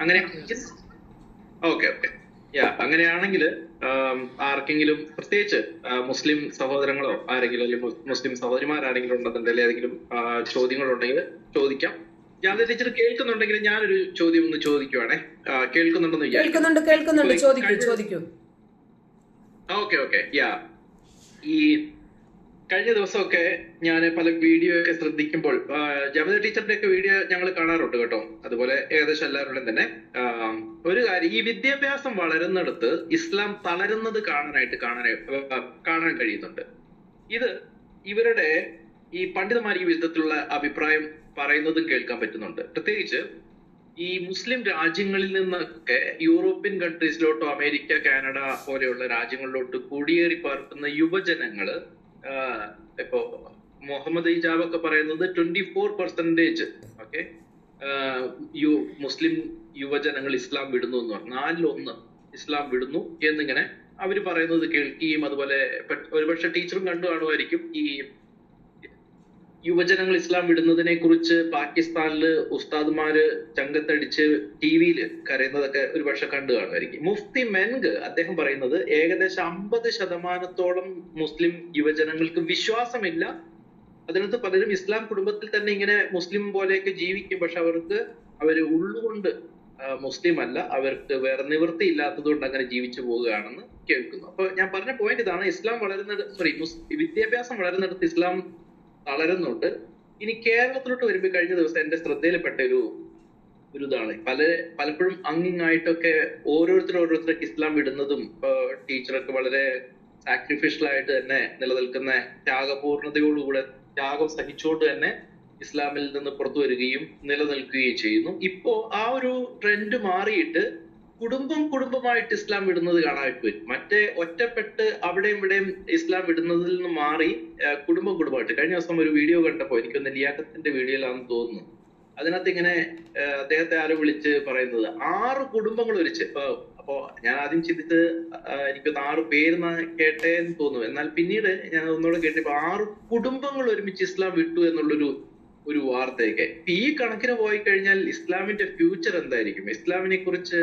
അങ്ങനെ okay okay yeah അങ്ങനെയാണെങ്കിൽ ആർക്കെങ്കിലും പ്രത്യേകിച്ച് മുസ്ലിം സഹോദരങ്ങളോ ആരെങ്കിലും അല്ലെങ്കിൽ മുസ്ലിം സഹോദരിമാരാരെങ്കിലും ഉണ്ടെന്നുണ്ടെങ്കിൽ ഏതെങ്കിലും ചോദ്യങ്ങളുണ്ടെങ്കിൽ ചോദിക്കാം. ഞാൻ ടീച്ചർ കേൾക്കുന്നുണ്ടെങ്കിൽ ഞാനൊരു ചോദ്യം ഒന്ന് ചോദിക്കുവാണേ. കേൾക്കുന്നുണ്ടെന്ന് വിചാരിക്കുന്നു. കേൾക്കുന്നുണ്ട് കേൾക്കുന്നുണ്ട്. ചോദിക്കൂ ചോദിക്കൂ. ഓക്കെ ഓക്കെ യാ ഈ കഴിഞ്ഞ ദിവസമൊക്കെ ഞാൻ പല വീഡിയോ ഒക്കെ ശ്രദ്ധിക്കുമ്പോൾ ജമത ടീച്ചറിന്റെ ഒക്കെ വീഡിയോ ഞങ്ങൾ കാണാറുണ്ട് കേട്ടോ. അതുപോലെ ഏകദേശം എല്ലാവരുടെയും തന്നെ. ഒരു കാര്യം ഈ വിദ്യാഭ്യാസം വളരുന്നിടത്ത് ഇസ്ലാം തളരുന്നത് കാണാനായിട്ട് കാണാനായി കാണാൻ കഴിയുന്നുണ്ട്. ഇത് ഇവരുടെ ഈ പണ്ഡിതന്മാർ ഈ വിധത്തിലുള്ള അഭിപ്രായം പറയുന്നതും കേൾക്കാൻ പറ്റുന്നുണ്ട്. പ്രത്യേകിച്ച് ഈ മുസ്ലിം രാജ്യങ്ങളിൽ നിന്നൊക്കെ യൂറോപ്യൻ കൺട്രീസിലോട്ടോ അമേരിക്ക കാനഡ പോലെയുള്ള രാജ്യങ്ങളിലോട്ട് കുടിയേറി പാർക്കുന്ന യുവജനങ്ങൾ ഇപ്പോ മുഹമ്മദ് ഇജാബ് ഒക്കെ പറയുന്നത് ട്വന്റി ഫോർ പെർസെന്റേജ് ഓക്കെ യു മുസ്ലിം യുവജനങ്ങൾ ഇസ്ലാം വിടുന്നു എന്ന് പറഞ്ഞു. നാലിലൊന്ന് ഇസ്ലാം വിടുന്നു എന്നിങ്ങനെ അവർ പറയുന്നത് കേൾക്കുകയും അതുപോലെ ഒരുപക്ഷെ ടീച്ചറും കണ്ടു കാണുമായിരിക്കും ഈ യുവജനങ്ങൾ ഇസ്ലാം വിടുന്നതിനെ കുറിച്ച് പാകിസ്ഥാനിൽ ഉസ്താദ്മാര് ചങ്കത്തടിച്ച് ടി വിയിൽ കരയുന്നതൊക്കെ ഒരു പക്ഷെ കണ്ടു കാണുമായിരിക്കും. മുഫ്തി മെൻഗ് അദ്ദേഹം പറയുന്നത് ഏകദേശം അമ്പത് ശതമാനത്തോളം മുസ്ലിം യുവജനങ്ങൾക്ക് വിശ്വാസമില്ല. അതിനകത്ത് പലരും ഇസ്ലാം കുടുംബത്തിൽ തന്നെ ഇങ്ങനെ മുസ്ലിം പോലെയൊക്കെ ജീവിക്കും. പക്ഷെ അവർക്ക് അവർ ഉള്ളുകൊണ്ട് മുസ്ലിം അല്ല അവർക്ക് വേറെ നിവൃത്തി ഇല്ലാത്തത് കൊണ്ട് അങ്ങനെ ജീവിച്ചു പോവുകയാണെന്ന് കേൾക്കുന്നു. അപ്പൊ ഞാൻ പറഞ്ഞ പോയിന്റ് ഇതാണ് ഇസ്ലാം വളരുന്നിടത്ത് സോറി വിദ്യാഭ്യാസം വളരുന്നിടത്ത് ഇസ്ലാം തളരുന്നുണ്ട്. ഇനി കേരളത്തിലോട്ട് വരുമ്പോൾ കഴിഞ്ഞ ദിവസം എന്റെ ശ്രദ്ധയിൽപ്പെട്ട ഒരു ഒരു ഇതാണ്. പല പലപ്പോഴും അങ്ങിങ്ങായിട്ടൊക്കെ ഓരോരുത്തർ ഓരോരുത്തർക്ക് ഇസ്ലാം വിടുന്നതും ടീച്ചറൊക്കെ വളരെ സാക്രിഫിഷ്യൽ ആയിട്ട് തന്നെ നിലനിൽക്കുന്ന ത്യാഗപൂർണതയോടുകൂടെ ത്യാഗം സഹിച്ചുകൊണ്ട് തന്നെ ഇസ്ലാമിൽ നിന്ന് പുറത്തു വരികയും നിലനിൽക്കുകയും ചെയ്യുന്നു. ഇപ്പോ ആ ഒരു ട്രെൻഡ് മാറിയിട്ട് കുടുംബം കുടുംബമായിട്ട് ഇസ്ലാം വിടുന്നത് കാണാനായിട്ട് വരും മറ്റേ ഒറ്റപ്പെട്ട് അവിടെയും ഇവിടെയും ഇസ്ലാം വിടുന്നതിൽ നിന്ന് മാറി കുടുംബം കുടുംബമായിട്ട്. കഴിഞ്ഞ ദിവസം ഒരു വീഡിയോ കണ്ടപ്പോ എനിക്കൊന്ന് ലിയാക്കത്തിന്റെ വീഡിയോയിലാണെന്ന് തോന്നുന്നു. അതിനകത്ത് ഇങ്ങനെ അദ്ദേഹത്തെ ആരോ വിളിച്ച് പറയുന്നത് ആറ് കുടുംബങ്ങൾ ഒരുമിച്ച് അപ്പോ ഞാൻ ആദ്യം ചിന്തിച്ച് എനിക്ക് എനിക്കൊന്ന് ആറ് പേര് കേട്ടേ എന്ന് തോന്നുന്നു. എന്നാൽ പിന്നീട് ഞാൻ ഒന്നുകൂടെ കേട്ടപ്പോ ആറ് കുടുംബങ്ങൾ ഒരുമിച്ച് ഇസ്ലാം വിട്ടു എന്നുള്ളൊരു ഒരു വാർത്തയൊക്കെ. ഈ കണക്കിന് പോയി കഴിഞ്ഞാൽ ഇസ്ലാമിന്റെ ഫ്യൂച്ചർ എന്തായിരിക്കും? ഇസ്ലാമിനെ കുറിച്ച്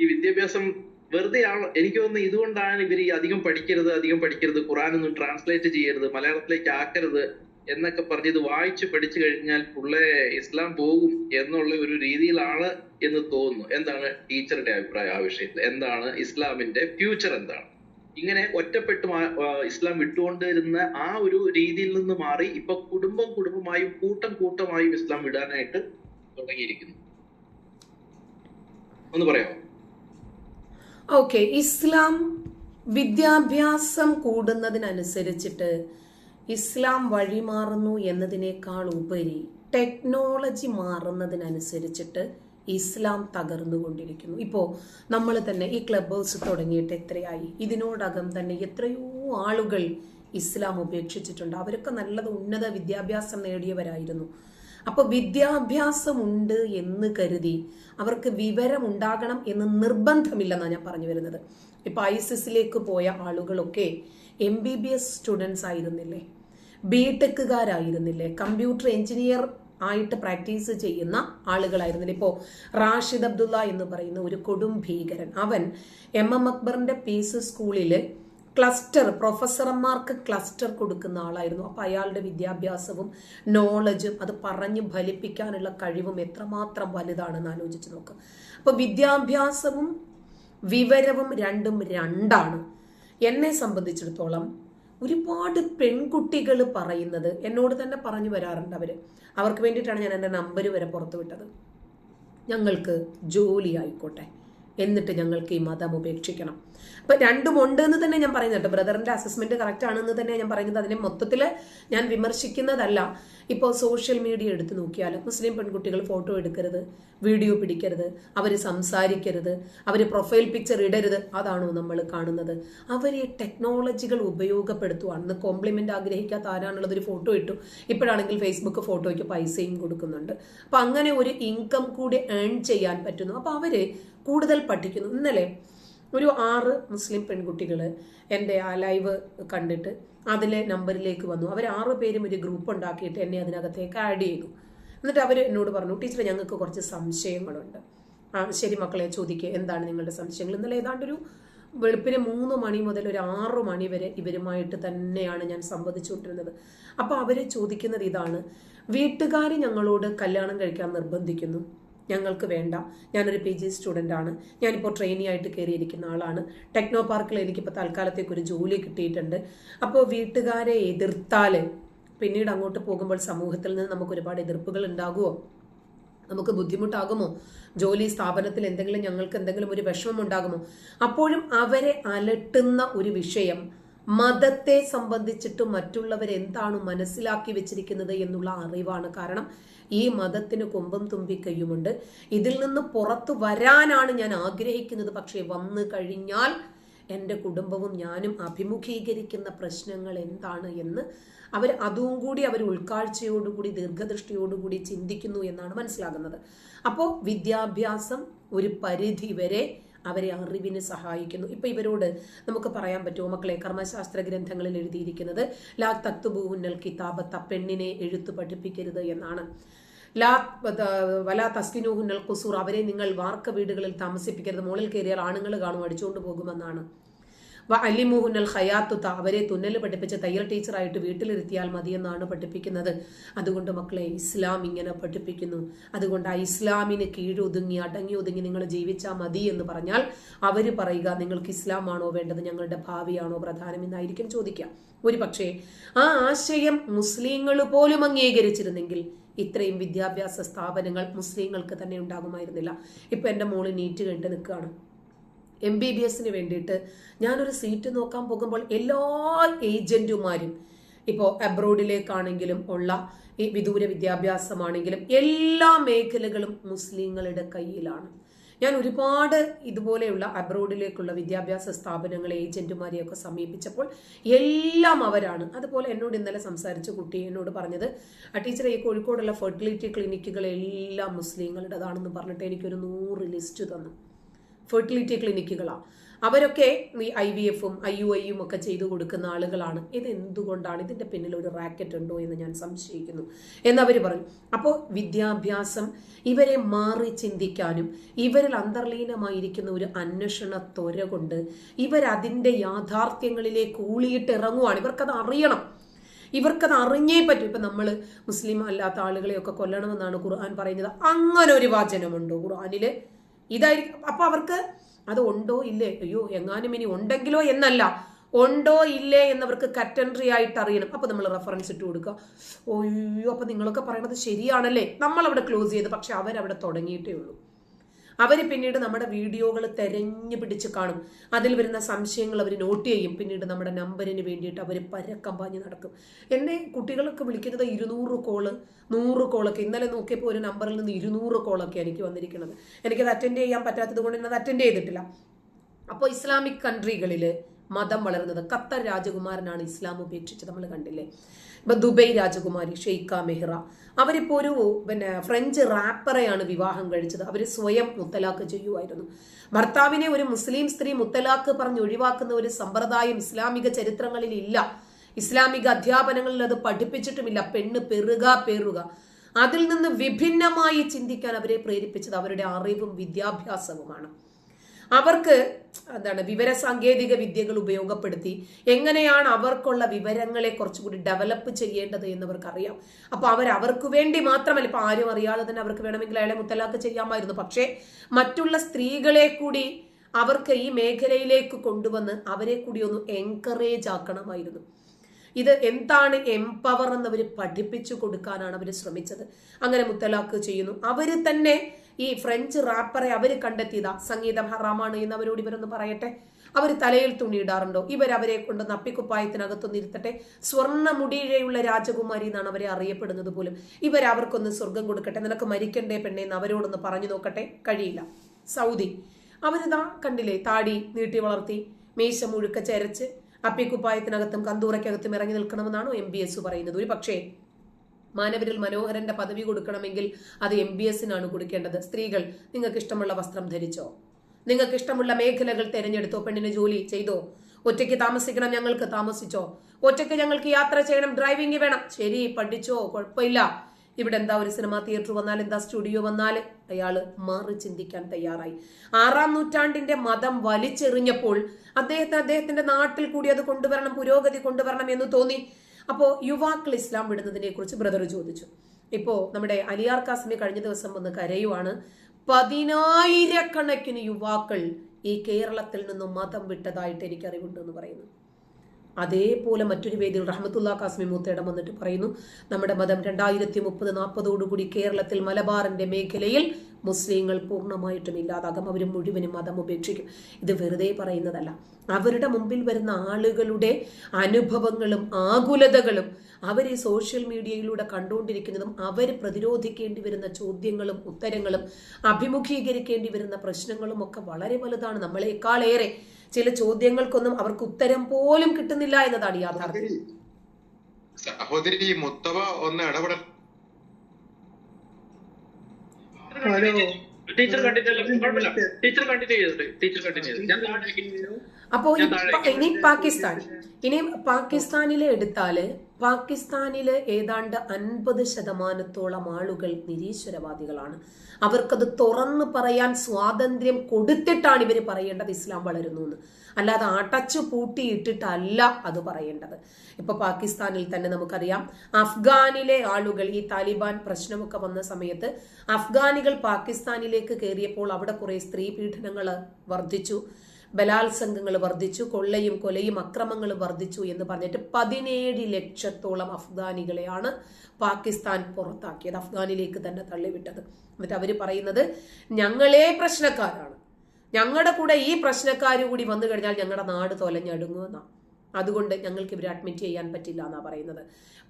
ഈ വിദ്യാഭ്യാസം വെറുതെ ആണോ. എനിക്ക് തോന്നുന്നു ഇതുകൊണ്ടാണ് ഇവർ ഈ അധികം പഠിക്കരുത് അധികം പഠിക്കരുത് ഖുറാനൊന്നും ട്രാൻസ്ലേറ്റ് ചെയ്യരുത് മലയാളത്തിലേക്ക് ആക്കരുത് എന്നൊക്കെ പറഞ്ഞ് ഇത് വായിച്ച് പഠിച്ചു കഴിഞ്ഞാൽ പുള്ളെ ഇസ്ലാം പോകും എന്നുള്ള ഒരു രീതിയിലാണ് എന്ന് തോന്നുന്നു. എന്താണ് ടീച്ചറുടെ അഭിപ്രായം ആ വിഷയത്തിൽ? എന്താണ് ഇസ്ലാമിന്റെ ഫ്യൂച്ചർ എന്താണ്? ഇങ്ങനെ ഒറ്റപ്പെട്ട് ഇസ്ലാം വിട്ടുകൊണ്ടിരുന്ന ആ ഒരു രീതിയിൽ നിന്ന് മാറി ഇപ്പൊ കുടുംബം കുടുംബമായും കൂട്ടം കൂട്ടമായും ഇസ്ലാം വിടാനായിട്ട് തുടങ്ങിയിരിക്കുന്നു. ഒന്ന് പറയാമോ ഓക്കെ ഇസ്ലാം വിദ്യാഭ്യാസം കൂടുന്നതിനനുസരിച്ചിട്ട് ഇസ്ലാം വഴിമാറുന്നു എന്നതിനേക്കാൾ ഉപരി ടെക്നോളജി മാറുന്നതിനനുസരിച്ചിട്ട് ഇസ്ലാം തകർന്നുകൊണ്ടിരിക്കുന്നു. ഇപ്പോൾ നമ്മൾ തന്നെ ഈ ക്ലബ് ഹൗസ് തുടങ്ങിയിട്ട് എത്രയായി? ഇതിനോടകം തന്നെ എത്രയോ ആളുകൾ ഇസ്ലാം ഉപേക്ഷിച്ചിട്ടുണ്ട്. അവരൊക്കെ നല്ലത് ഉന്നത വിദ്യാഭ്യാസം നേടിയവരായിരുന്നു. അപ്പൊ വിദ്യാഭ്യാസം ഉണ്ട് എന്ന് കരുതി അവർക്ക് വിവരം ഉണ്ടാകണം എന്ന് നിർബന്ധമില്ലെന്നാണ് ഞാൻ പറഞ്ഞു വരുന്നത്. ഇപ്പൊ ഐസിസിലേക്ക് പോയ ആളുകളൊക്കെ M B B S students ആയിരുന്നില്ലേ? ബി ടെക്കുകാരായിരുന്നില്ലേ കമ്പ്യൂട്ടർ എഞ്ചിനീയർ ആയിട്ട് പ്രാക്ടീസ് ചെയ്യുന്ന ആളുകളായിരുന്നില്ല? ഇപ്പോൾ റാഷിദ് അബ്ദുള്ള എന്ന് പറയുന്ന ഒരു കൊടും ഭീകരൻ. അവൻ എം എം അക്ബറിന്റെ പീസ് സ്കൂളിൽ ക്ലസ്റ്റർ പ്രൊഫസർമാർക്ക് ക്ലസ്റ്റർ കൊടുക്കുന്ന ആളായിരുന്നു. അപ്പോൾ അയാളുടെ വിദ്യാഭ്യാസവും നോളജും അത് പറഞ്ഞ് ഫലിപ്പിക്കാനുള്ള കഴിവും എത്രമാത്രം വലുതാണെന്ന് ആലോചിച്ച് നോക്കുക അപ്പോൾ വിദ്യാഭ്യാസവും വിവരവും രണ്ടും രണ്ടാണ്. എന്നെ സംബന്ധിച്ചിടത്തോളം ഒരുപാട് പെൺകുട്ടികൾ പറയുന്നത് എന്നോട് തന്നെ പറഞ്ഞു വരാറുണ്ട് അവർ അവർക്ക് വേണ്ടിയിട്ടാണ് ഞാൻ എന്റെ നമ്പർ വരെ പുറത്തു വിട്ടത് ഞങ്ങൾക്ക് ജോലി ആയിക്കോട്ടെ. എന്നിട്ട് ഞങ്ങൾക്ക് ഈ മതം ഉപേക്ഷിക്കണം. അപ്പം രണ്ടും ഉണ്ട് എന്ന് തന്നെ ഞാൻ പറയുന്നത് കേട്ടോ. ബ്രദറിന്റെ അസസ്മെന്റ് കറക്റ്റ് ആണെന്ന് തന്നെ ഞാൻ പറയുന്നത് അതിനെ മൊത്തത്തിൽ ഞാൻ വിമർശിക്കുന്നതല്ല. ഇപ്പോൾ സോഷ്യൽ മീഡിയ എടുത്തു നോക്കിയാൽ മുസ്ലിം പെൺകുട്ടികൾ ഫോട്ടോ എടുക്കരുത് വീഡിയോ പിടിക്കരുത് അവർ സംസാരിക്കരുത് അവർ പ്രൊഫൈൽ പിക്ചർ ഇടരുത്. അതാണോ നമ്മൾ കാണുന്നത്. അവർ ഈ ടെക്നോളജികൾ ഉപയോഗപ്പെടുത്തുവാണ് കോംപ്ലിമെന്റ് ആഗ്രഹിക്കാത്ത ആരാണുള്ളത് ഒരു ഫോട്ടോ ഇട്ടു. ഇപ്പോഴാണെങ്കിൽ ഫേസ്ബുക്ക് ഫോട്ടോയ്ക്ക് പൈസയും കൊടുക്കുന്നുണ്ട്. അപ്പം അങ്ങനെ ഒരു ഇൻകം കൂടി ഏൺ ചെയ്യാൻ പറ്റുന്നു. അപ്പോൾ അവർ കൂടുതൽ പഠിക്കുന്നു. ഇന്നലെ ഒരു ആറ് മുസ്ലിം പെൺകുട്ടികൾ എന്റെ ആ ലൈവ് കണ്ടിട്ട് അതിലെ നമ്പറിലേക്ക് വന്നു. അവർ ആറ് പേരും ഒരു ഗ്രൂപ്പ് ഉണ്ടാക്കിയിട്ട് എന്നെ അതിനകത്തേക്ക് ആഡ് ചെയ്തു. എന്നിട്ട് അവർ എന്നോട് പറഞ്ഞു ടീച്ചറെ ഞങ്ങൾക്ക് കുറച്ച് സംശയങ്ങളുണ്ട്. ആ ശരി മക്കളെ ചോദിക്കുക എന്താണ് നിങ്ങളുടെ സംശയങ്ങൾ? ഇന്നലെ ഏതാണ്ട് ഒരു വെളുപ്പിന് മൂന്ന് മണി മുതൽ ഒരു ആറു മണി വരെ ഇവരുമായിട്ട് തന്നെയാണ് ഞാൻ സംവദിച്ചുകൊണ്ടിരുന്നത്. അപ്പോൾ അവർ ചോദിക്കുന്നത് ഇതാണ് വീട്ടുകാർ ഞങ്ങളോട് കല്യാണം കഴിക്കാൻ നിർബന്ധിക്കുന്നു. ഞങ്ങൾക്ക് വേണ്ട. ഞാനൊരു പി ജി സ്റ്റുഡന്റ് ആണ്. ഞാനിപ്പോൾ ട്രെയിനി ആയിട്ട് കയറിയിരിക്കുന്ന ആളാണ്. ടെക്നോ പാർക്കിൽ എനിക്കിപ്പോൾ തൽക്കാലത്തേക്ക് ഒരു ജോലി കിട്ടിയിട്ടുണ്ട്. അപ്പോൾ വീട്ടുകാരെ എതിർത്താൽ പിന്നീട് അങ്ങോട്ട് പോകുമ്പോൾ സമൂഹത്തിൽ നിന്ന് നമുക്ക് ഒരുപാട് എതിർപ്പുകൾ ഉണ്ടാകുമോ നമുക്ക് ബുദ്ധിമുട്ടാകുമോ? ജോലി സ്ഥാപനത്തിൽ എന്തെങ്കിലും ഞങ്ങൾക്ക് എന്തെങ്കിലും ഒരു വിഷമം ഉണ്ടാകുമോ? അപ്പോഴും അവരെ അലട്ടുന്ന ഒരു വിഷയം മതത്തെ സംബന്ധിച്ചിട്ട് മറ്റുള്ളവർ എന്താണ് മനസ്സിലാക്കി വെച്ചിരിക്കുന്നത് എന്നുള്ള അറിവാണ്. കാരണം ഈ മതത്തിന് കൊമ്പും തുമ്പിക്കയ്യുമുണ്ട് ഇതിൽ നിന്ന് പുറത്തു വരാനാണ് ഞാൻ ആഗ്രഹിക്കുന്നത്. പക്ഷേ വന്നു കഴിഞ്ഞാൽ എന്റെ കുടുംബവും ഞാനും അഭിമുഖീകരിക്കുന്ന പ്രശ്നങ്ങൾ എന്താണ് എന്ന് അവർ അതും കൂടി അവർ ഉൾക്കാഴ്ചയോടുകൂടി ദീർഘദൃഷ്ടിയോടുകൂടി ചിന്തിക്കുന്നു എന്നാണ് മനസ്സിലാകുന്നത്. അപ്പോൾ വിദ്യാഭ്യാസം ഒരു പരിധി വരെ അവരെ അറിവിന് സഹായിക്കുന്നു. ഇപ്പൊ ഇവരോട് നമുക്ക് പറയാൻ പറ്റുമോ? മക്കളെ കർമ്മശാസ്ത്ര ഗ്രന്ഥങ്ങളിൽ എഴുതിയിരിക്കുന്നത് ലാ തത്തുബൂഹുന്നൽ കിതാബത്ത പെണ്ണിനെ എഴുത്ത് പഠിപ്പിക്കരുത് എന്നാണ്. ലാ വലാ തസ്കിനൂഹുന്നൽ കുസൂർ അവരെ നിങ്ങൾ വാർക്ക വീടുകളിൽ താമസിപ്പിക്കരുത്. മുകളിൽ കയറിയാൽ ആണുങ്ങൾ കാണും അടിച്ചുകൊണ്ട് പോകുമെന്നാണ്. വ അലിമുഹുന്നൽ ഹയാത്തുത്ത അവരെ തുന്നൽ പഠിപ്പിച്ച തയ്യൽ ടീച്ചറായിട്ട് വീട്ടിലിരുത്തിയാൽ മതിയെന്നാണ് പഠിപ്പിക്കുന്നത്. അതുകൊണ്ട് മക്കളെ ഇസ്ലാം ഇങ്ങനെ പഠിപ്പിക്കുന്നു. അതുകൊണ്ട് ആ ഇസ്ലാമിന് കീഴൊതുങ്ങി അടങ്ങി ഒതുങ്ങി നിങ്ങൾ ജീവിച്ചാൽ മതി എന്ന് പറഞ്ഞാൽ അവർ പറയുക നിങ്ങൾക്ക് ഇസ്ലാം ആണോ വേണ്ടത്? ഞങ്ങളുടെ ഭാവിയാണോ പ്രധാനം? എന്നായിരിക്കും ചോദിക്കുക. ഒരു പക്ഷേ ആ ആശയം മുസ്ലിങ്ങൾ പോലും അംഗീകരിച്ചിരുന്നെങ്കിൽ ഇത്രയും വിദ്യാഭ്യാസ സ്ഥാപനങ്ങൾ മുസ്ലിങ്ങൾക്ക് തന്നെ ഉണ്ടാകുമായിരുന്നില്ല. ഇപ്പൊ എന്റെ മോൾ നീറ്റ് കണ്ട് നിൽക്കുകയാണ്. എം ബി ബി എസിന് വേണ്ടിയിട്ട് ഞാനൊരു സീറ്റ് നോക്കാൻ പോകുമ്പോൾ എല്ലാ ഏജന്റുമാരും ഇപ്പോൾ അബ്രോഡിലേക്കാണെങ്കിലും ഉള്ള ഈ വിദൂര വിദ്യാഭ്യാസമാണെങ്കിലും എല്ലാ മേഖലകളും മുസ്ലിങ്ങളുടെ കയ്യിലാണ്. ഞാൻ ഒരുപാട് ഇതുപോലെയുള്ള അബ്രോഡിലേക്കുള്ള വിദ്യാഭ്യാസ സ്ഥാപനങ്ങളെ ഏജന്റുമാരെയൊക്കെ സമീപിച്ചപ്പോൾ എല്ലാം അവരാണ്. അതുപോലെ എന്നോട് ഇന്നലെ സംസാരിച്ച കുട്ടി എന്നോട് പറഞ്ഞത് ടീച്ചറെ ഈ കോഴിക്കോടുള്ള ഫെർട്ടിലിറ്റി ക്ലിനിക്കുകൾ എല്ലാം മുസ്ലിങ്ങളുടേതാണെന്ന് പറഞ്ഞിട്ട് എനിക്കൊരു നൂറ് ലിസ്റ്റ് തന്നു. ഫെർട്ടിലിറ്റി ക്ലിനിക്കുകളാണ് അവരൊക്കെ ഈ ഐ വി എഫും ഐ യു ഐയും ഒക്കെ ചെയ്തു കൊടുക്കുന്ന ആളുകളാണ്. ഇത് എന്തുകൊണ്ടാണ്? ഇതിന്റെ പിന്നിൽ ഒരു റാക്കറ്റ് ഉണ്ടോ എന്ന് ഞാൻ സംശയിക്കുന്നു. എന്നവർ പറഞ്ഞു അപ്പോൾ വിദ്യാഭ്യാസം ഇവരെ മാറി ചിന്തിക്കാനും ഇവരിൽ അന്തർലീനമായിരിക്കുന്ന ഒരു അന്വേഷണ ത്വര കൊണ്ട് ഇവരതിന്റെ യാഥാർത്ഥ്യങ്ങളിലേക്ക് ഊളിയിട്ട് ഇറങ്ങുവാണ്. ഇവർക്കത് അറിയണം. ഇവർക്കത് അറിഞ്ഞേ പറ്റൂ. ഇപ്പം നമ്മൾ മുസ്ലിം അല്ലാത്ത ആളുകളെയൊക്കെ കൊല്ലണമെന്നാണ് ഖുർആൻ പറയുന്നത്. അങ്ങനെ ഒരു വാചനമുണ്ടോ ഖുർആനിൽ? ഇതായിരിക്കും. അപ്പൊ അവർക്ക് അത് ഉണ്ടോ ഇല്ലേ? അയ്യോ എങ്ങാനും ഇനി ഉണ്ടെങ്കിലോ എന്നല്ല. ഉണ്ടോ ഇല്ലേ എന്നവർക്ക് കറ്റൻട്രി ആയിട്ട് അറിയണം. അപ്പൊ നമ്മൾ റെഫറൻസ് ഇട്ട് കൊടുക്കുക. ഓയ്യോ അപ്പൊ നിങ്ങളൊക്കെ പറയണത് ശരിയാണല്ലേ? നമ്മൾ അവിടെ ക്ലോസ് ചെയ്ത് പക്ഷെ അവരവിടെ തുടങ്ങിയിട്ടേ ഉള്ളൂ. അവർ പിന്നീട് നമ്മുടെ വീഡിയോകൾ തെരഞ്ഞു പിടിച്ച് കാണും. അതിൽ വരുന്ന സംശയങ്ങൾ അവർ നോട്ട് ചെയ്യും. പിന്നീട് നമ്മുടെ നമ്പറിന് വേണ്ടിയിട്ട് അവർ പരക്കം പാഞ്ഞ് നടക്കും. എന്നെ കുട്ടികളൊക്കെ വിളിക്കുന്നത് ഇരുന്നൂറ് കോൾ നൂറ് കോളൊക്കെ. ഇന്നലെ നോക്കിയപ്പോൾ ഒരു നമ്പറിൽ നിന്ന് ഇരുന്നൂറ് കോളൊക്കെ എനിക്ക് വന്നിരിക്കുന്നത്. എനിക്കത് അറ്റൻഡ് ചെയ്യാൻ പറ്റാത്തത് കൊണ്ട് ഇന്നത് അറ്റൻഡ് ചെയ്തിട്ടില്ല. അപ്പോൾ ഇസ്ലാമിക് കൺട്രികളിൽ മതം വളർന്നത് ഖത്തർ രാജകുമാരനാണ് ഇസ്ലാം ഉപേക്ഷിച്ച് നമ്മൾ കണ്ടില്ലേ? ഇപ്പൊ ദുബൈ രാജകുമാരി ഷെയ്ഖ മെഹ്റ. അവരിപ്പോൾ ഒരു പിന്നെ ഫ്രഞ്ച് റാപ്പറെയാണ് വിവാഹം കഴിച്ചത്. അവർ സ്വയം മുത്തലാഖ് ചെയ്യുമായിരുന്നു ഭർത്താവിനെ ഒരു മുസ്ലിം സ്ത്രീ മുത്തലാഖ് പറഞ്ഞ് ഒഴിവാക്കുന്ന ഒരു സമ്പ്രദായം ഇസ്ലാമിക ചരിത്രങ്ങളിൽ ഇല്ല. ഇസ്ലാമിക അധ്യാപനങ്ങളിൽ അത് പഠിപ്പിച്ചിട്ടുമില്ല. പെണ്ണ് പെറുക പേറുക. അതിൽ നിന്ന് വിഭിന്നമായി ചിന്തിക്കാൻ അവരെ പ്രേരിപ്പിച്ചത് അവരുടെ അറിവും വിദ്യാഭ്യാസവുമാണ്. അവർക്ക് എന്താണ് വിവര സാങ്കേതിക വിദ്യകൾ ഉപയോഗപ്പെടുത്തി എങ്ങനെയാണ് അവർക്കുള്ള വിവരങ്ങളെ കുറച്ചുകൂടി ഡെവലപ്പ് ചെയ്യേണ്ടത് എന്നവർക്ക് അറിയാം അപ്പൊ അവർ അവർക്ക് വേണ്ടി മാത്രമല്ല ഇപ്പൊ ആരും അറിയാതെ തന്നെ അവർക്ക് വേണമെങ്കിൽ അയാളെ മുത്തലാക്ക് ചെയ്യാമായിരുന്നു. പക്ഷേ മറ്റുള്ള സ്ത്രീകളെ കൂടി അവർക്ക് ഈ മേഖലയിലേക്ക് കൊണ്ടുവന്ന് അവരെ കൂടി ഒന്ന് എൻകറേജ് ആക്കണമായിരുന്നു. ഇത് എന്താണ് എംപവർ എന്നവർ പഠിപ്പിച്ചു കൊടുക്കാനാണ് അവർ ശ്രമിച്ചത്. അങ്ങനെ മുത്തലാക്ക് ചെയ്യുന്നു. അവർ തന്നെ ഈ ഫ്രഞ്ച് റാപ്പറെ അവർ കണ്ടെത്തിയതാ. സംഗീതം ഹറാമാണ് എന്ന് അവരോട് ഇവരൊന്ന് പറയട്ടെ. അവർ തലയിൽ തുണിയിടാറുണ്ടോ ഇവർ അവരെ കൊണ്ട് നപ്പിക്കുപ്പായത്തിനകത്തൊന്ന് ഇരുത്തട്ടെ സ്വർണ മുടിയിഴയുള്ള രാജകുമാരി എന്നാണ് അവരെ അറിയപ്പെടുന്നത് പോലും. ഇവർ അവർക്കൊന്ന് സ്വർഗം കൊടുക്കട്ടെ. നിനക്ക് മരിക്കണ്ടേ പെണ്ണേ എന്ന് അവരോടൊന്ന് പറഞ്ഞു നോക്കട്ടെ. കഴിയില്ല. സൗദി. അവരിതാ കണ്ടില്ലേ? താടി നീട്ടി വളർത്തി. മീശ മുഴുക്ക ചരച്ച്. അപ്പിക്കുപ്പായത്തിനകത്തും കന്തൂറയ്ക്കകത്തും ഇറങ്ങി നിൽക്കണമെന്നാണോ എം ബി എസ് പറയുന്നത്? ഒരു പക്ഷേ മാനവരിൽ മനോഹരന്റെ പദവി കൊടുക്കണമെങ്കിൽ അത് എം ബി എസിനാണ് കൊടുക്കേണ്ടത്. സ്ത്രീകൾ നിങ്ങൾക്ക് ഇഷ്ടമുള്ള വസ്ത്രം ധരിച്ചോ? നിങ്ങൾക്ക് ഇഷ്ടമുള്ള മേഖലകൾ തിരഞ്ഞെടുത്തോ? പെണ്ണിന് ജോലി ചെയ്തോ? ഒറ്റയ്ക്ക് താമസിക്കണം ഞങ്ങൾക്ക് താമസിച്ചോ? ഒറ്റയ്ക്ക് ഞങ്ങൾക്ക് യാത്ര ചെയ്യണം ഡ്രൈവിംഗ് വേണം. ശരി പഠിച്ചോ? കുഴപ്പമില്ല. ഇവിടെ എന്താ ഒരു സിനിമാ തിയേറ്റർ വന്നാൽ എന്താ സ്റ്റുഡിയോ വന്നാൽ? അയാൾ മാറി ചിന്തിക്കാൻ തയ്യാറായി. ആറാം നൂറ്റാണ്ടിന്റെ മതം വലിച്ചെറിഞ്ഞപ്പോൾ അദ്ദേഹത്തിന് അദ്ദേഹത്തിന്റെ നാട്ടിൽ കൂടി അത് കൊണ്ടുവരണം പുരോഗതി കൊണ്ടുവരണം എന്ന് തോന്നി. അപ്പോ യുവാക്കൾ ഇസ്ലാം വിടുന്നതിനെ കുറിച്ച് ബ്രദർ ചോദിച്ചു. ഇപ്പോൾ നമ്മുടെ അലിയാർ കാസിമി കഴിഞ്ഞ ദിവസം വന്ന് കരയുവാണ് പതിനായിരക്കണക്കിന് യുവാക്കൾ ഈ കേരളത്തിൽ നിന്നും മതം വിട്ടതായിട്ട് എനിക്ക് എന്ന് പറയുന്നു. അതേപോലെ മറ്റൊരു വേദിയിൽ റഹ്മത്തുള്ള കാസ്മി മൂത്തേടം വന്നിട്ട് പറയുന്നു നമ്മുടെ മതം രണ്ടായിരത്തി മുപ്പത് നാൽപ്പതോടുകൂടി കേരളത്തിൽ മലബാറിന്റെ മേഖലയിൽ മുസ്ലിങ്ങൾ പൂർണമായിട്ടും ഇല്ലാതാകും. അവർ മുഴുവനും മതം ഉപേക്ഷിക്കും. ഇത് വെറുതെ പറയുന്നതല്ല. അവരുടെ മുമ്പിൽ വരുന്ന ആളുകളുടെ അനുഭവങ്ങളും ആകുലതകളും അവർ ഈ സോഷ്യൽ മീഡിയയിലൂടെ കണ്ടുകൊണ്ടിരിക്കുന്നതും അവർ പ്രതിരോധിക്കേണ്ടി വരുന്ന ചോദ്യങ്ങളും ഉത്തരങ്ങളും അഭിമുഖീകരിക്കേണ്ടി വരുന്ന പ്രശ്നങ്ങളും ഒക്കെ വളരെ വലുതാണ്. നമ്മളെക്കാളേറെ ചില ചോദ്യങ്ങൾക്കൊന്നും അവർക്ക് ഉത്തരം പോലും കിട്ടുന്നില്ല എന്നതാണ് യാഥാർത്ഥ്യം. സഹോദരി മുത്തവ ഒന്ന് ഇടപെട teacher teacher continue teacher continue ഞാൻ അപ്പോ ഇനി പാകിസ്ഥാൻ. ഇനി പാകിസ്ഥാനിലെ എടുത്താൽ പാകിസ്ഥാനിൽ ഏതാണ്ട് അൻപത് ശതമാനത്തോളം ആളുകൾ നിരീശ്വരവാദികളാണ്. അവർക്കത് തുറന്ന് പറയാൻ സ്വാതന്ത്ര്യം കൊടുത്തിട്ടാണ് ഇവർ പറയേണ്ടത് ഇസ്ലാം വളരുന്നു എന്ന്. അല്ലാതെ അടച്ചു പൂട്ടിയിട്ടിട്ടല്ല അത് പറയേണ്ടത്. ഇപ്പൊ പാകിസ്ഥാനിൽ തന്നെ നമുക്കറിയാം അഫ്ഗാനിലെ ആളുകൾ ഈ താലിബാൻ പ്രശ്നമൊക്കെ വന്ന സമയത്ത് അഫ്ഗാനികൾ പാകിസ്ഥാനിലേക്ക് കയറിയപ്പോൾ അവിടെ കുറെ സ്ത്രീ പീഡനങ്ങൾ വർദ്ധിച്ചു. ബലാത്സംഗങ്ങൾ വർദ്ധിച്ചു കൊള്ളയും കൊലയും അക്രമങ്ങളും വർദ്ധിച്ചു എന്ന് പറഞ്ഞിട്ട് പതിനേഴ് ലക്ഷത്തോളം അഫ്ഗാനികളെയാണ് പാകിസ്ഥാൻ പുറത്താക്കിയത് അഫ്ഗാനിലേക്ക് തന്നെ തള്ളിവിട്ടത്. എന്നിട്ട് അവർ പറയുന്നത് ഞങ്ങളെ പ്രശ്നക്കാരാണ്. ഞങ്ങളുടെ കൂടെ ഈ പ്രശ്നക്കാർ കൂടി വന്നു കഴിഞ്ഞാൽ ഞങ്ങളുടെ നാട് തൊലഞ്ഞടുങ്ങുമെന്നാണ് അതുകൊണ്ട് ഞങ്ങൾക്ക് ഇവരെ അഡ്മിറ്റ് ചെയ്യാൻ പറ്റില്ല എന്നാ പറയുന്നത്.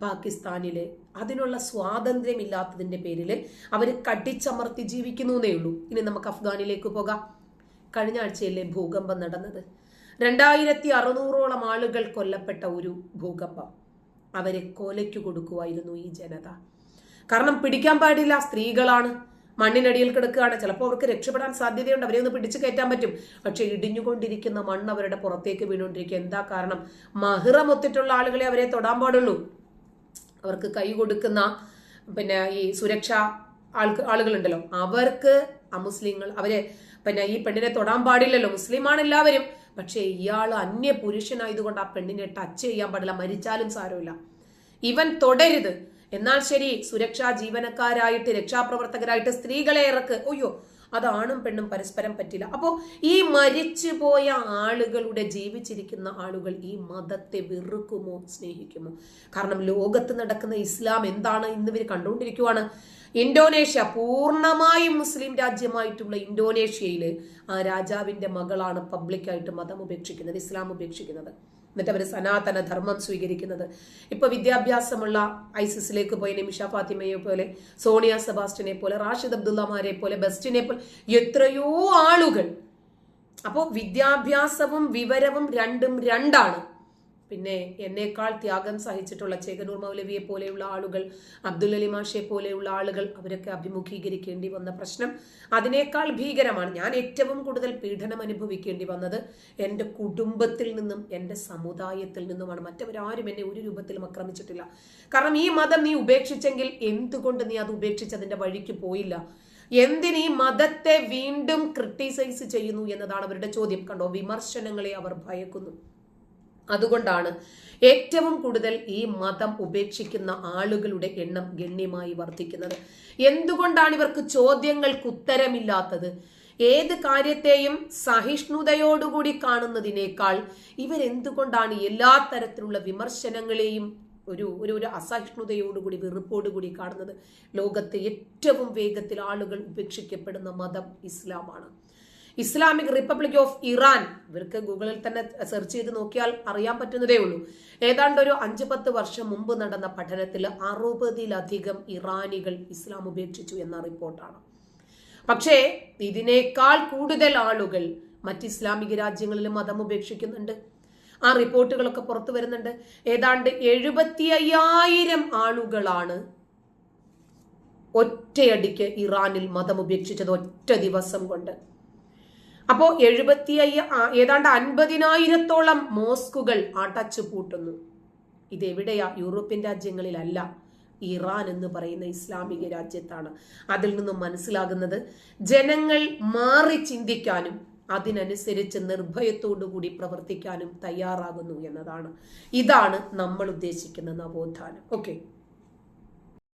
പാകിസ്ഥാനിൽ അതിനുള്ള സ്വാതന്ത്ര്യമില്ലാത്തതിന്റെ പേരിൽ അവർ കടിച്ചമർത്തി ജീവിക്കുന്നു എന്നേ ഉള്ളൂ. ഇനി നമുക്ക് അഫ്ഗാനിലേക്ക് പോകാം. കഴിഞ്ഞ ആഴ്ചയിലെ ഭൂകമ്പം നടന്നത്? രണ്ടായിരത്തി അറുന്നൂറോളം ആളുകൾ കൊല്ലപ്പെട്ട ഒരു ഭൂകമ്പം. അവരെ കൊലയ്ക്ക് കൊടുക്കുമായിരുന്നു ഈ ജനത. കാരണം പിടിക്കാൻ പാടില്ല സ്ത്രീകളാണ്. മണ്ണിനടിയിൽ കിടക്കുകയാണ്. ചിലപ്പോൾ അവർക്ക് രക്ഷപ്പെടാൻ സാധ്യതയുണ്ട്. അവരെ ഒന്ന് പിടിച്ചു കയറ്റാൻ പറ്റും. പക്ഷെ ഇടിഞ്ഞുകൊണ്ടിരിക്കുന്ന മണ്ണ് അവരുടെ പുറത്തേക്ക് വീണുകൊണ്ടിരിക്കുക. എന്താ കാരണം? മഹിറമൊത്തിട്ടുള്ള ആളുകളെ അവരെ തൊടാൻ പാടുള്ളൂ. അവർക്ക് കൈ കൊടുക്കുന്ന പിന്നെ ഈ സുരക്ഷ ആൾക്ക് ആളുകളുണ്ടല്ലോ. അവർക്ക് അമുസ്ലിങ്ങൾ അവരെ പിന്നെ ഈ പെണ്ണിനെ തൊടാൻ പാടില്ലല്ലോ. മുസ്ലിമാണ് എല്ലാവരും. പക്ഷേ ഇയാൾ അന്യ പുരുഷനായതുകൊണ്ട് ആ പെണ്ണിനെ ടച്ച് ചെയ്യാൻ പാടില്ല. മരിച്ചാലും സാരമില്ല. ഇവൻ തൊടരുത്. എന്നാൽ ശരി സുരക്ഷാ ജീവനക്കാരായിട്ട് രക്ഷാപ്രവർത്തകരായിട്ട് സ്ത്രീകളെ ഇറക്ക്. ഒയ്യോ അതാണും പെണ്ണും പരസ്പരം പറ്റില്ല. അപ്പോൾ ഈ മരിച്ചുപോയ ആളുകളുടെ ജീവിച്ചിരിക്കുന്ന ആളുകൾ ഈ മതത്തെ വെറുക്കുമോ സ്നേഹിക്കുമോ? കാരണം ലോകത്ത് നടക്കുന്ന ഇസ്ലാം എന്താണ് ഇന്ന് ഇവർ കണ്ടുകൊണ്ടിരിക്കുവാണ്. ഇന്തോനേഷ്യ പൂർണമായും മുസ്ലിം രാജ്യമായിട്ടുള്ള ഇന്തോനേഷ്യയിൽ ആ രാജാവിന്റെ മകളാണ് പബ്ലിക്കായിട്ട് മതം ഉപേക്ഷിക്കുന്നത് ഇസ്ലാം ഉപേക്ഷിക്കുന്നത്. എന്നിട്ട് അവർ സനാതന ധർമ്മം സ്വീകരിക്കുന്നത്. ഇപ്പൊ വിദ്യാഭ്യാസമുള്ള ഐസിസിലേക്ക് പോയ നിമിഷ ഫാത്തിമയെ പോലെ സോണിയ സെബാസ്റ്റിനെ പോലെ റാഷിദ് അബ്ദുള്ളമാരെ പോലെ ബെസ്റ്റിനെ പോലെ എത്രയോ ആളുകൾ. അപ്പോൾ വിദ്യാഭ്യാസവും വിവരവും രണ്ടും രണ്ടാണ്. പിന്നെ എന്നേക്കാൾ ത്യാഗം സഹിച്ചിട്ടുള്ള ചേകനൂർ മൗലവിയെ പോലെയുള്ള ആളുകൾ അബ്ദുൽ അലി മാഷെ പോലെയുള്ള ആളുകൾ അവരൊക്കെ അഭിമുഖീകരിക്കേണ്ടി വന്ന പ്രശ്നം അതിനേക്കാൾ ഭീകരമാണ്. ഞാൻ ഏറ്റവും കൂടുതൽ പീഡനം അനുഭവിക്കേണ്ടി വന്നത് എന്റെ കുടുംബത്തിൽ നിന്നും എന്റെ സമുദായത്തിൽ നിന്നുമാണ്. മറ്റവരാരും എന്നെ ഒരു രൂപത്തിലും ആക്രമിച്ചിട്ടില്ല. കാരണം ഈ മതം നീ ഉപേക്ഷിച്ചെങ്കിൽ എന്തുകൊണ്ട് നീ അത് ഉപേക്ഷിച്ചതിന്റെ വഴിക്ക് പോയില്ല? എന്തിന് ഈ മതത്തെ വീണ്ടും ക്രിട്ടിസൈസ് ചെയ്യുന്നു എന്നതാണ് അവരുടെ ചോദ്യം. കണ്ടോ വിമർശനങ്ങളെ അവർ ഭയക്കുന്നു. അതുകൊണ്ടാണ് ഏറ്റവും കൂടുതൽ ഈ മതം ഉപേക്ഷിക്കുന്ന ആളുകളുടെ എണ്ണം ഗണ്യമായി വർദ്ധിക്കുന്നത്. എന്തുകൊണ്ടാണ് ഇവർക്ക് ചോദ്യങ്ങൾക്ക് ഉത്തരമില്ലാത്തത്? ഏത് കാര്യത്തെയും സഹിഷ്ണുതയോടുകൂടി കാണുന്നതിനേക്കാൾ ഇവരെന്തുകൊണ്ടാണ് എല്ലാ തരത്തിലുള്ള വിമർശനങ്ങളെയും ഒരു ഒരു ഒരു അസഹിഷ്ണുതയോടുകൂടി വെറുപ്പോടുകൂടി കാണുന്നത്? ലോകത്തെ ഏറ്റവും വേഗത്തിൽ ആളുകൾ ഉപേക്ഷിക്കപ്പെടുന്ന മതം ഇസ്ലാമാണ്. Islamic republic of Iran. ഇവർക്ക് ഗൂഗിളിൽ തന്നെ സെർച്ച് ചെയ്ത് നോക്കിയാൽ അറിയാൻ പറ്റുന്നതേ ഉള്ളൂ. ഏതാണ്ട് ഒരു അഞ്ച് പത്ത് വർഷം മുമ്പ് നടന്ന പഠനത്തിൽ അറുപതിലധികം ഇറാനികൾ ഇസ്ലാം ഉപേക്ഷിച്ചു എന്ന റിപ്പോർട്ടാണ്. പക്ഷേ ഇതിനേക്കാൾ കൂടുതൽ ആളുകൾ മറ്റ് ഇസ്ലാമിക രാജ്യങ്ങളിൽ മതം ഉപേക്ഷിക്കുന്നുണ്ട്. ആ റിപ്പോർട്ടുകളൊക്കെ പുറത്തു വരുന്നുണ്ട്. ഏതാണ്ട് എഴുപത്തി അയ്യായിരം ആളുകളാണ് ഒറ്റയടിക്ക് ഇറാനിൽ മതം ഉപേക്ഷിച്ചത് ഒറ്റ ദിവസം കൊണ്ട്. അപ്പോ എഴുപത്തി അയ്യ ഏതാണ്ട് അൻപതിനായിരത്തോളം മോസ്കുകൾ അടച്ചു പൂട്ടുന്നു. ഇതെവിടെയാ? യൂറോപ്യൻ രാജ്യങ്ങളിലല്ല. ഇറാൻ എന്ന് പറയുന്ന ഇസ്ലാമിക രാജ്യത്താണ്. അതിൽ നിന്നും മനസ്സിലാകുന്നത് ജനങ്ങൾ മാറി ചിന്തിക്കാനും അതിനനുസരിച്ച് നിർഭയത്തോടു കൂടി പ്രവർത്തിക്കാനും തയ്യാറാകുന്നു എന്നതാണ്. ഇതാണ് നമ്മൾ ഉദ്ദേശിക്കുന്ന നവോത്ഥാനം. ഓക്കെ.